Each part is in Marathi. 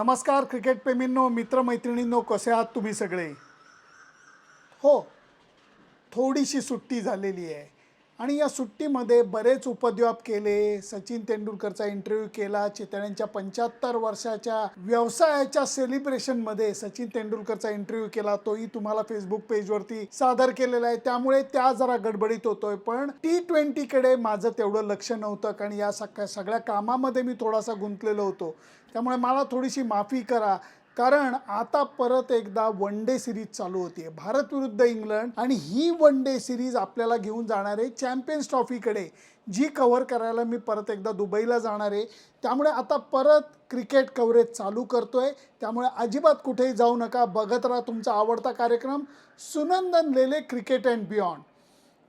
नमस्कार क्रिकेटप्रेमींनो मित्रमैत्रिणींनो कसे आहात तुम्ही सगळे? हो थोडीशी सुट्टी झालेली आहे. आणि या सुट्टीमध्ये बरेच उपद्व्याप केले. सचिन तेंडुलकरचा इंटरव्ह्यू केला चितळ्यांच्या पंच्याहत्तर वर्षाच्या व्यवसायाच्या सेलिब्रेशनमध्ये सचिन तेंडुलकरचा इंटरव्ह्यू केला. तोही तुम्हाला फेसबुक पेजवरती सादर केलेला आहे. त्यामुळे त्या जरा गडबडीत होतोय. पण टी ट्वेंटीकडे माझं तेवढं लक्ष नव्हतं. कारण या सगळ्या सगळ्या कामामध्ये मी थोडासा गुंतलेलो होतो. त्यामुळे मला थोडीशी माफी करा. कारण आता परत एकदा वन डे सिरीज चालू होतीये. भारत विरुद्ध इंग्लंड आणि ही वन डे सिरीज आपल्याला घेऊन जाणार आहे चॅम्पियन्स ट्रॉफीकडे जी कव्हर करायला मी परत एकदा दुबईला जाणार आहे. त्यामुळे आता परत क्रिकेट कव्हरेज चालू करतो आहे त्यामुळे अजिबात कुठेही जाऊ नका. बघत राहा तुमचा आवडता कार्यक्रम. Sunandan Lele cricket and beyond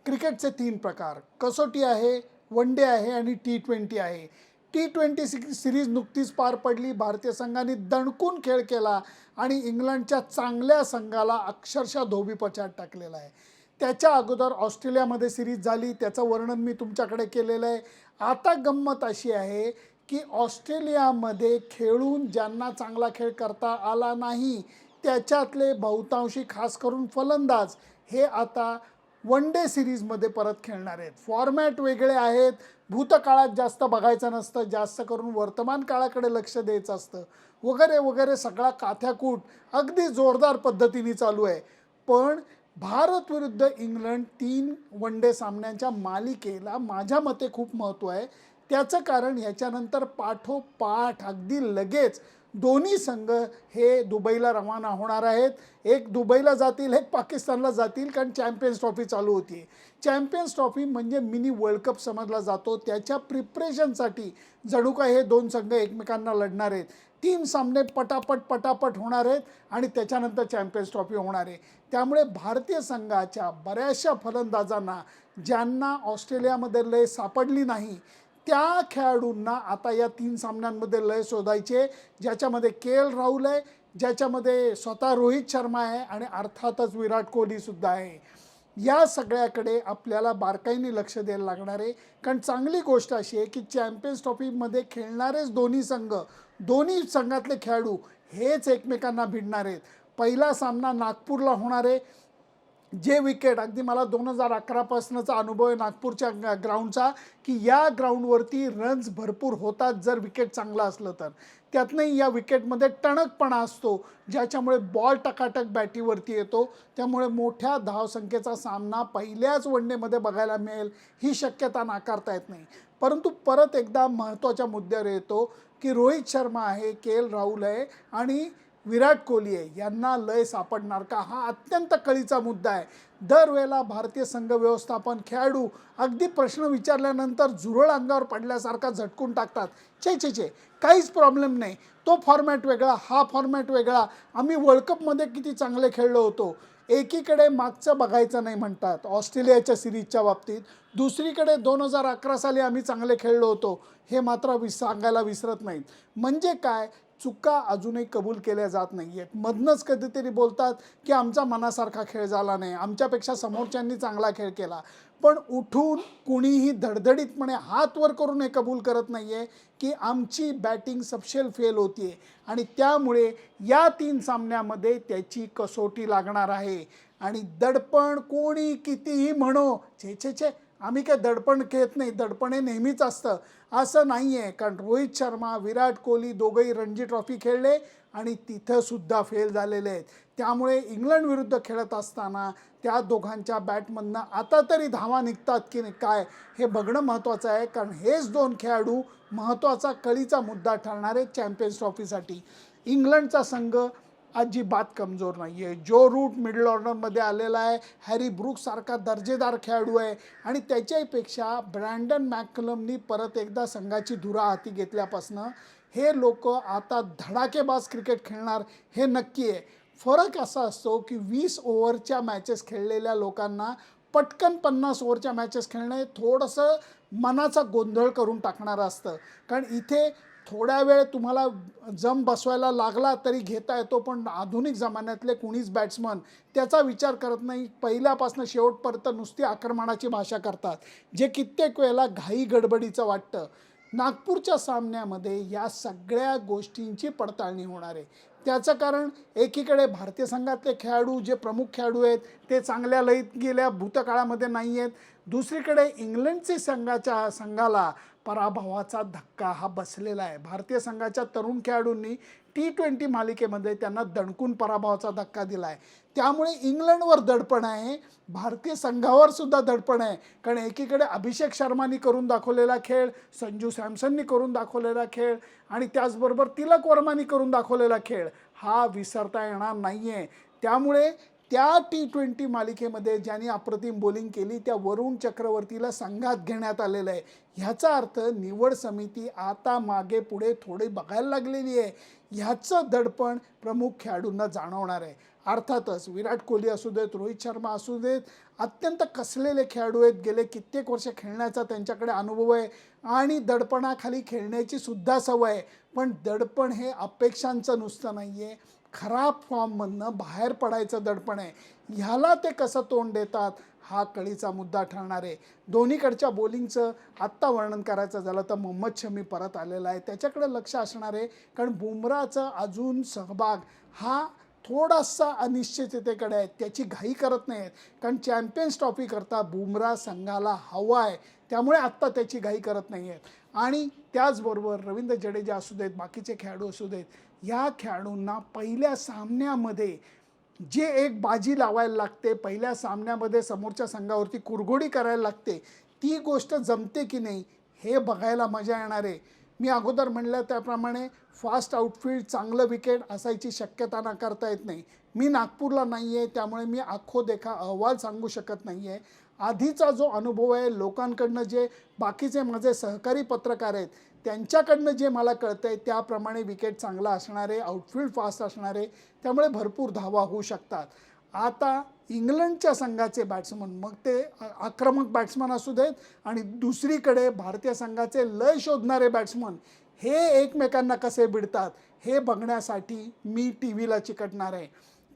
क्रिकेटचे तीन प्रकार. कसोटी आहे वन डे आहे आणि टी ट्वेंटी आहे. टी ट्वेंटी सिरीज नुकतीच पार पडली. भारतीय संघाने दणकून खेळ केला आणि इंग्लंडच्या चांगल्या संघाला अक्षरशः धोबीपछाड टाकलेला आहे. त्याच्या अगोदर ऑस्ट्रेलियामध्ये सिरीज झाली. त्याचं वर्णन मी तुमच्याकडे केलेलं आहे. आता गंमत अशी आहे की ऑस्ट्रेलियामध्ये खेळून ज्यांना चांगला खेळ करता आला नाही त्याच्यातले बहुतांशी खास करून फलंदाज हे आता वन डे सिरीजमध्ये परत खेळणार आहेत. फॉर्मॅट वेगळे आहेत. भूतकाळात जास्त बघायचं नसतं. जास्त करून वर्तमान काळाकडे लक्ष द्यायचं असतं. वगैरे वगैरे सगळा काथ्याकूट अगदी जोरदार पद्धतीने चालू आहे. पण भारत विरुद्ध इंग्लंड तीन वन डे सामन्यांच्या मालिकेला माझ्या मते खूप महत्त्व आहे. त्याचं कारण ह्याच्यानंतर पाठोपाठ अगदी लगेच दोन्ही संघ हे दुबईला रवाना होणार आहेत. एक दुबईला जातील एक पाकिस्तानला जातील कारण चॅम्पियन्स ट्रॉफी चालू होती. चॅम्पियन्स ट्रॉफी म्हणजे मिनी वर्ल्ड कप समजला जातो. त्याच्या प्रिपरेशनसाठी जणू काय हे दोन संघ एकमेकांना लढणार आहेत. तीन सामने पटापट पटापट होणार आहेत आणि त्याच्यानंतर चॅम्पियन्स ट्रॉफी होणार आहे. त्यामुळे भारतीय संघाच्या बऱ्याचशा फलंदाजांना ज्यांना ऑस्ट्रेलियामध्ये लय सापडली नाही त्या खेळाडूंना आता या तीन सामन्यांमध्ये लय शोधायचे ज्याच्यामध्ये के एल राहुल आहे ज्याच्यामध्ये स्वतः रोहित शर्मा आहे आणि अर्थातच विराट कोहलीसुद्धा आहे. या सगळ्याकडे आपल्याला बारकाईने लक्ष द्यायला लागणार आहे. कारण चांगली गोष्ट अशी आहे की चॅम्पियन्स ट्रॉफीमध्ये खेळणारेच दोन्ही संघ दोन्ही संघातले खेळाडू हेच एकमेकांना भिडणार आहेत. पहिला सामना नागपूरला होणार आहे. जे विकेट अगदी मला दोन हजार अकरापासूनचा अनुभव आहे नागपूरच्या ग्राउंडचा की या ग्राउंडवरती रन्स भरपूर होतात जर विकेट चांगलं असलं तर. त्यातनंही या विकेटमध्ये टणकपणा असतो ज्याच्यामुळे बॉल टकाटक बॅटीवरती येतो. त्यामुळे मोठ्या धावसंख्येचा सामना पहिल्याच वनडेमध्ये बघायला मिळेल ही शक्यता नाकारता येत नाही. परंतु परत एकदा महत्त्वाच्या मुद्द्यावर येतो की रोहित शर्मा आहे के एल राहुल आहे आणि विराट कोहली आहे यांना लय सापडणार का? हा अत्यंत कळीचा मुद्दा आहे. दरवेळेला भारतीय संघ व्यवस्थापन खेळाडू अगदी प्रश्न विचारल्यानंतर झुरळ अंगावर पडल्यासारखा झटकून टाकतात. छे छे छे. काहीच प्रॉब्लेम नाही. तो फॉर्मॅट वेगळा हा फॉर्मॅट वेगळा. आम्ही वर्ल्ड कपमध्ये किती चांगले खेळलो होतो. एकीकडे मागचं बघायचं नाही म्हणतात. ऑस्ट्रेलियाच्या सिरीजच्या बाबतीत. दुसरीकडे दोन हजार अकरा साली आम्ही चांगले खेळलो होतो. हे मात्र विस सांगायला विसरत नाहीत. म्हणजे काय? चुका अजूनही कबूल केल्या जात नाही आहेत मधनंच कधीतरी बोलतात की आमचा मनासारखा खेळ झाला नाही. आमच्यापेक्षा समोरच्यांनी चांगला खेळ केला. पण उठून कुणीही धडधडीतपणे हात वर करून हे कबूल करत नाही आहे की आमची बॅटिंग सपशेल फेल होती आणि त्यामुळे या तीन सामन्यामध्ये त्याची कसोटी लागणार आहे. आणि दडपण कोणी कितीही म्हणो छे छे छे आम्ही काय दडपण घेत नाही दडपण हे नेहमीच असतं. असं नाही आहे कारण रोहित शर्मा विराट कोहली दोघंही रणजी ट्रॉफी खेळले आणि तिथंसुद्धा फेल झालेले आहेत. त्यामुळे इंग्लंड विरुद्ध खेळत असताना त्या दोघांच्या बॅटमधनं आता तरी धावा निघतात की नाही काय हे बघणं महत्त्वाचं आहे कारण हेच दोन खेळाडू महत्त्वाचा कळीचा मुद्दा ठरणार आहे चॅम्पियन्स ट्रॉफीसाठी. इंग्लंडचा संघ अजिबात कमजोर नाही आहे जो रूट मिडल ऑर्डरमध्ये आलेला आहे हॅरी ब्रुकसारखा दर्जेदार खेळाडू आहे आणि त्याच्याहीपेक्षा ब्रँडन मॅकलमनी परत एकदा संघाची धुरा हाती घेतल्यापासनं हे लोक आता धडाकेबाज क्रिकेट खेळणार हे नक्की आहे फरक असा असतो की वीस ओव्हरच्या मॅचेस खेळलेल्या लोकांना पटकन पन्नास ओव्हरच्या मॅचेस खेळणं हे थोडंसं मनाचा गोंधळ करून टाकणारं असतं. कारण इथे थोड्या वेळ तुम्हाला जम बसवायला लागला तरी घेता येतो पण आधुनिक जमान्यातले कुणीच बॅट्समन त्याचा विचार करत नाही. पहिल्यापासून शेवटपर्यंत नुसती आक्रमणाची भाषा करतात जे कित्येक वेळेला घाई गडबडीचं वाटतं. नागपूरच्या सामन्यामध्ये या सगळ्या गोष्टींची पडताळणी होणार आहे. त्याचं कारण एकीकडे भारतीय संघातले खेळाडू जे प्रमुख खेळाडू आहेत ते चांगल्या लयीत गेल्या भूतकाळामध्ये नाही आहेत दुसरीकडे इंग्लंडचे संघाच्या संघाला पराभवाचा धक्का हा बसलेला आहे. भारतीय संघाच्या तरुण खेळाडूंनी टी ट्वेंटी मालिकेमध्ये त्यांना दणकून पराभवाचा धक्का दिला आहे. त्यामुळे इंग्लंडवर दडपण आहे. भारतीय संघावर सुद्धा दडपण आहे. कारण एकीकडे अभिषेक शर्मानी करून दाखवलेला खेळ संजू सॅमसननी करून दाखवलेला खेळ आणि त्याचबरोबर तिलक वर्मानी करून दाखवलेला खेळ हा विसरता येणार नाही आहे त्यामुळे त्या टी ट्वेंटी मालिकेमध्ये ज्यांनी अप्रतिम बॉलिंग केली त्या वरुण चक्रवर्तीला संघात घेण्यात आलेलं आहे. ह्याचा अर्थ निवड समिती आता मागे पुढे थोडी बघायला लागलेली आहे. ह्याचं दडपण प्रमुख खेळाडूंना जाणवणार आहे. अर्थातच विराट कोहली असू देत रोहित शर्मा असू देत अत्यंत कसलेले खेळाडू आहेत. गेले कित्येक वर्ष खेळण्याचा त्यांच्याकडे अनुभव आहे आणि दडपणाखाली खेळण्याची सुद्धा सवय आहे. पण दडपण हे अपेक्षांचं नुसतं नाही आहे खराब फॉर्ममधनं बाहेर पडायचं दडपण आहे. ह्याला ते कसं तोंड देतात? हा कळीचा मुद्दा ठरणार आहे. दोन्हीकडच्या बॉलिंगचं आत्ता वर्णन करायचं झालं तर मोहम्मद शमी परत आलेला आहे. त्याच्याकडे लक्ष असणार आहे. कारण बुमराचं अजून सहभाग हा थोडासा अनिश्चिततेकडे आहे. त्याची घाई करत नाही आहेत कारण चॅम्पियन्स ट्रॉफी करता बुमरा संघाला हवा आहे. त्यामुळे आत्ता त्याची घाई करत नाही आहेत आणि त्याचबरोबर रवींद्र जडेजा असू देत बाकीचे खेळाडू असू देत या खेळाडूंना पहिल्या सामन्यामध्ये जे एक बाजी लावायला लागते पहिल्या सामन्यामध्ये समोरच्या संघावरती कुरघोडी करायला लागते ती गोष्ट जमते की नाही हे बघायला मजा येणार आहे. मी अगोदर म्हणलं त्याप्रमाणे फास्ट आउटफील्ड चांगलं विकेट असायची शक्यता नाकारता येत नाही. मी नागपूरला नाही आहे त्यामुळे मी आखो देखा अहवाल सांगू शकत नाही आहे आधीचा जो अनुभव आहे लोकांकडनं जे बाकीचे माझे सहकारी पत्रकार आहेत त्यांच्याकडनं जे मला कळतं आहे त्याप्रमाणे विकेट चांगला असणारे आउटफील्ड फास्ट असणारे त्यामुळे भरपूर धावा होऊ शकतात. आता इंग्लंडच्या संघाचे बॅट्समन मग ते आक्रमक बॅट्समन असू देत आणि दुसरीकडे भारतीय संघाचे लय शोधणारे बॅट्समन हे एकमेकांना कसे भिडतात हे बघण्यासाठी मी टी व्हीला चिकटणार आहे.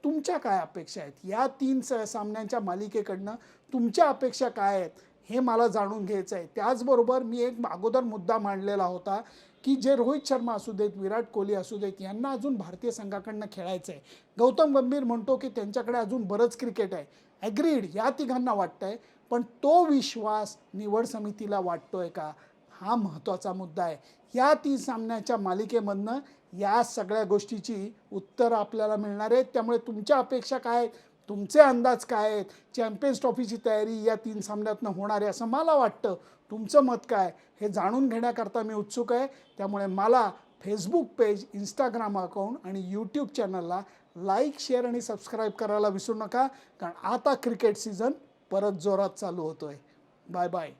तुमच्या काय अपेक्षा आहेत? या तीन स सामन्यांच्या मालिकेकडनं तुमच्या अपेक्षा काय आहेत? हे मला जाणून घ्यायचं आहे. त्याचबरोबर मी एक अगोदर मुद्दा मांडलेला होता की जे रोहित शर्मा असू देत विराट कोहली असू देत यांना अजून भारतीय संघाकडनं खेळायचं आहे. गौतम गंभीर म्हणतो की त्यांच्याकडे अजून बरंच क्रिकेट आहे. ॲग्रीड या तिघांना वाटतंय पण तो विश्वास निवड समितीला वाटतोय का? हा महत्त्वाचा मुद्दा आहे. या तीन सामन्याच्या मालिकेमधनं या सगळ्या गोष्टीची उत्तरं आपल्याला मिळणार आहेत. त्यामुळे तुमच्या अपेक्षा काय आहेत? तुमचे अंदाज काय आहेत? चॅम्पियन्स ट्रॉफीची तयारी या तीन सामन्यातनं होणार आहे असं मला वाटतं. तुमचं मत काय? हे जाणून घेण्याकरता मी उत्सुक आहे. त्यामुळे मला फेसबुक पेज इंस्टाग्राम अकाउंट आणि यूट्यूब चॅनलला लाईक शेअर आणि सबस्क्राईब करायला विसरू नका. कारण आता क्रिकेट सीझन परत जोरात चालू होतो आहे बाय बाय.